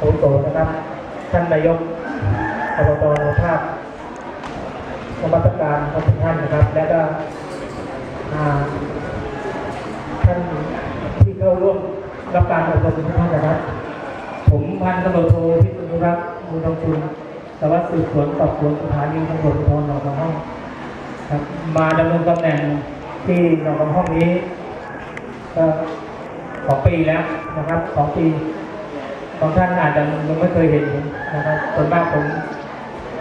อาวุโสนะครับ ท่านนายกอบตภาพนมัสการพระทุกท่านนะครับ และก็ท่านที่เข้าร่วมรับการอบรมทุกท่านนะครับ ผมพันตำรวจโทพิสุทธิ์รักษ์มูลทองคุณสารวัตรสืบสวนสอบสวนสถานีตำรวจภูธรหนองกระห้องครับมาดำเนินตำแหน่งที่หนองกระห้องนี้ก็สองปีแล้วนะครับสองปี บางท่านอาจจะยังไม่เคยเห็นนะครับส่วนมากผม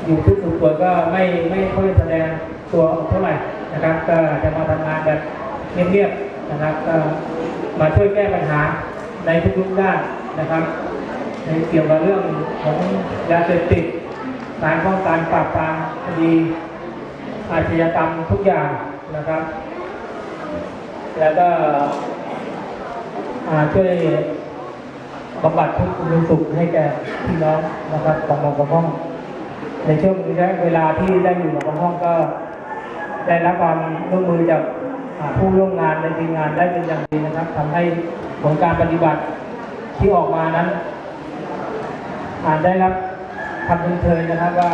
อยู่ทุกสุดตัวก็ไม่ไม่ค่อยแสดงตัวเท่าไหร่นะครับ ก็จะมาทำงานแบบเงียบๆนะครับ ก็มาช่วยแก้ปัญหาในทุกๆด้านนะครับในเกี่ยวกับเรื่องของยาเสพติดการป้องกันปราบปรามคดีอาชญากรรมทุกอย่างนะครับ แล้วก็อ่าช่วย บำบัดทุกข์บำรุงสุขให้แก่พี่น้องนะครับของหนองกระห้อง ในช่วงระยะเวลาที่ได้อยู่หนองกระห้องก็ ได้รับความร่วมมือจากผู้ร่วมงานในทีมงานได้เป็นอย่างดีนะครับทำให้ผลการปฏิบัติที่ออกมานั้นอ่านได้รับคำชมเชยนะครับว่า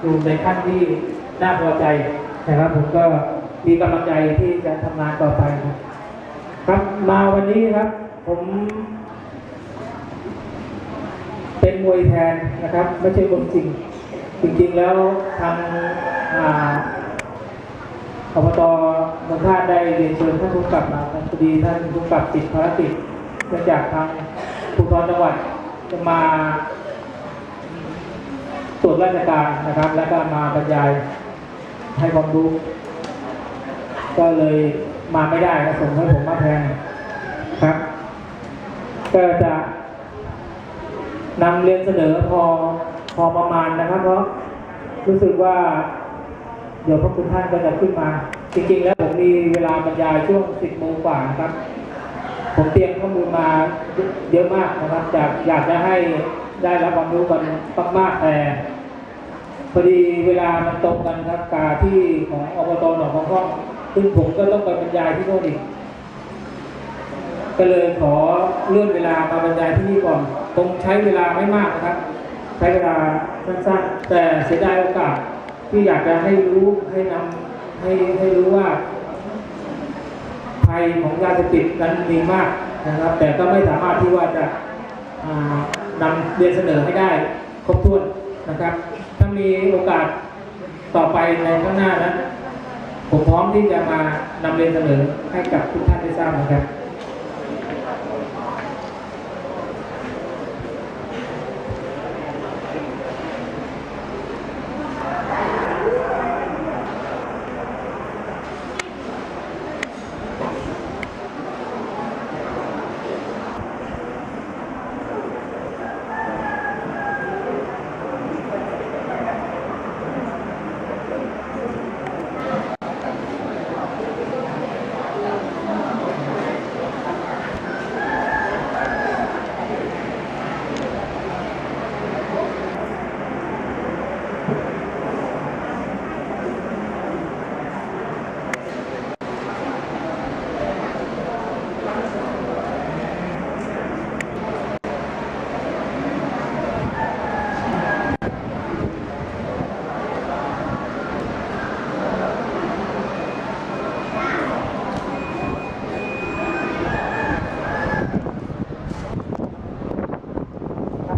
อยู่ในขั้นที่น่าพอใจนะครับ ผมก็มีกำลังใจที่จะทำงานต่อไปครับ ครับมาวันนี้ครับ ผม เป็นมวยแทนนะครับไม่ใช่คนจริง จริงๆแล้วทางอาอบตบางท่านได้เรียนเชิญท่านผู้กำกับมาพอดีท่านผู้กำกับติดภารกิจเนื่องจากทางภูธรจังหวัดจะมาตรวจราชการนะครับ แล้วก็มาบรรยายให้ความรู้ ก็เลยมาไม่ได้ก็ส่งให้ผมมาแทนครับ ก็จะ นำเรียนเสนอพอพอประมาณนะครับ เพราะรู้สึกว่า เดี๋ยวพระคุณท่านก็จะขึ้นมา จริงๆ แล้วผมมีเวลาบรรยายช่วง 10โมงกว่านะครับ ผมเตรียมข้อมูลมาเยอะมากนะครับจากอยากจะให้ได้รับความรู้กันมากๆแต่พอดีเวลามันตรงกันครับกาที่ของอบตหนองของห้องซึ่งผมก็ต้องไปบรรยายที่โน่นอีก ก็เลยขอเลื่อนเวลามาบรรยายที่นี่ก่อนคงใช้เวลาไม่มากนะครับ ใช้เวลาสั้นๆแต่เสียดายโอกาสที่อยากจะให้รู้ให้นำให้ให้รู้ว่าภัยของยาเสพติดนั้นมีมากนะครับ แต่ก็ไม่สามารถที่ว่าจะานำเรียนเสนอให้ได้ครบถ้วนนะครับ ถ้ามีโอกาสต่อไปในข้างหน้านั้นผมพร้อมที่จะมานำเรียนเสนอให้กับทุกท่านได้ทราบนะครับ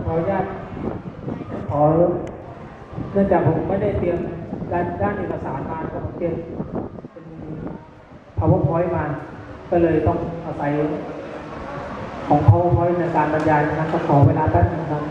ขออนุญาตขอเนื่องจากผมไม่ได้เตรียมด้านด้านเอกสารมาผมเตรียมเป็น powerpoint มา ก็เลยต้องอาศัยของ powerpoint ในการบรรยายนะครับขอเวลาแป๊บนึงครับ